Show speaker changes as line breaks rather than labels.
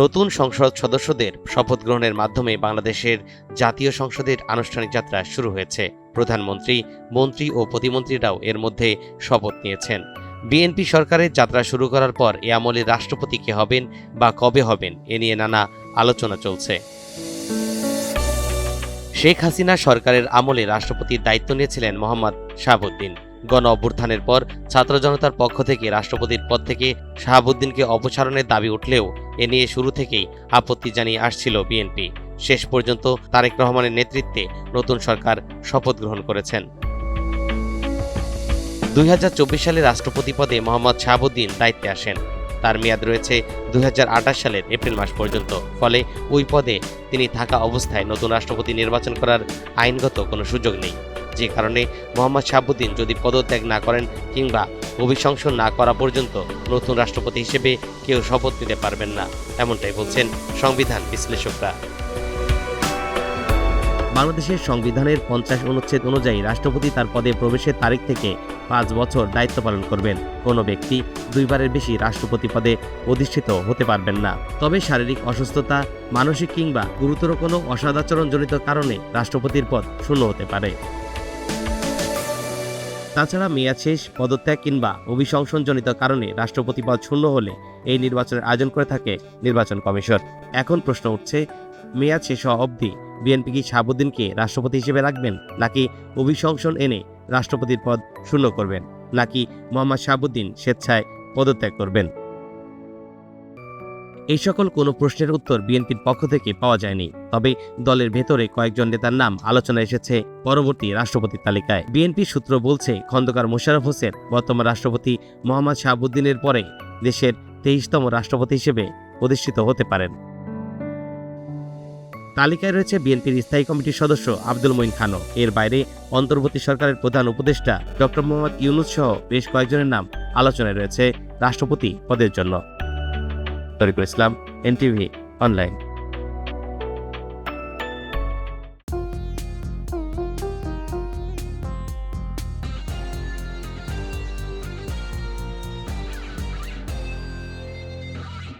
নতুন সংসদ সদস্যদের শপথ গ্রহণের মাধ্যমে বাংলাদেশের জাতীয় সংসদের আনুষ্ঠানিক যাত্রা শুরু হয়েছে। প্রধানমন্ত্রী, মন্ত্রী ও প্রতিমন্ত্রীরাও এর মধ্যে শপথ নিয়েছেন। বিএনপি সরকারের যাত্রা শুরু করার পর এ আমলে রাষ্ট্রপতি কে হবেন বা কবে হবেন এ নিয়ে নানা আলোচনা চলছে। শেখ হাসিনা সরকারের আমলে রাষ্ট্রপতির দায়িত্ব নিয়েছিলেন মোহাম্মদ শাহাবুদ্দিন। গণ অভ্যুত্থানের পর ছাত্র জনতার পক্ষ থেকে রাষ্ট্রপতির পদ থেকে শাহাবুদ্দিনকে অপসারণের দাবি উঠলেও এ নিয়ে শুরু থেকেই আপত্তি জানিয়ে আসছিল বিএনপি। শেষ পর্যন্ত তারেক রহমানের নেতৃত্বে নতুন সরকার শপথ গ্রহণ করেছেন। দুই হাজার চব্বিশ সালে রাষ্ট্রপতি পদে মোহাম্মদ শাহাবুদ্দিন দায়িত্বে আসেন। তার মেয়াদ রয়েছে দুই হাজার আঠাশ সালের এপ্রিল মাস পর্যন্ত। ফলে ওই পদে তিনি থাকা অবস্থায় নতুন রাষ্ট্রপতি নির্বাচন করার আইনগত কোনো সুযোগ নেই। যে কারণে মোহাম্মদ শাহাবুদ্দিন যদি পদত্যাগ না করেন কিংবা অভিশংসন না করা পর্যন্ত নতুন রাষ্ট্রপতি হিসেবে কেউ শপথ নিতে পারবেন না, এমনটাই বলছেন সংবিধান বিশ্লেষকরা। বাংলাদেশের সংবিধানের পঞ্চাশ অনুচ্ছেদ অনুযায়ী রাষ্ট্রপতি তার পদে প্রবেশের তারিখ থেকে পাঁচ বছর দায়িত্ব পালন করবেন। কোনো ব্যক্তি দুইবারের বেশি রাষ্ট্রপতি পদে অধিষ্ঠিত হতে পারবেন না। তবে শারীরিক অসুস্থতা, মানসিক কিংবা গুরুতর কোনো অসদাচরণজনিত কারণে রাষ্ট্রপতির পদ শূন্য হতে পারে। তাছাড়া মেয়াদ শেষ, পদত্যাগ কিংবা অভিশংসনজনিত কারণে রাষ্ট্রপতি পদ শূন্য হলে এই নির্বাচনের আয়োজন করে থাকে নির্বাচন কমিশন। এখন প্রশ্ন উঠছে, মেয়াদ শেষ হওয়া অবধি বিএনপি কি শাহাবুদ্দিনকে রাষ্ট্রপতি হিসেবে রাখবেন নাকি অভিশংসন এনে রাষ্ট্রপতির পদ শূন্য করবেন নাকি মোহাম্মদ শাহাবুদ্দিন স্বেচ্ছায় পদত্যাগ করবেন? এই সকল কোনো প্রশ্নের উত্তর বিএনপির পক্ষ থেকে পাওয়া যায়নি। তবে দলের ভেতরে কয়েকজন নেতার নাম আলোচনা এসেছে পরবর্তী রাষ্ট্রপতির তালিকায়। বিএনপি সূত্র বলছে, খন্দকার মোশারফ হোসেন বর্তমান রাষ্ট্রপতি মোহাম্মদ শাহাবুদ্দিনের পরে দেশের তেইশতম রাষ্ট্রপতি হিসেবে প্রতিষ্ঠিত হতে পারেন। তালিকায় রয়েছে বিএনপির স্থায়ী কমিটির সদস্য আব্দুল মঈন খানও। এর বাইরে অন্তর্বর্তী সরকারের প্রধান উপদেষ্টা ডক্টর মোহাম্মদ ইউনুস সহ বেশ কয়েকজনের নাম আলোচনায় রয়েছে রাষ্ট্রপতি পদের জন্য। Tariqul Islam NTV online.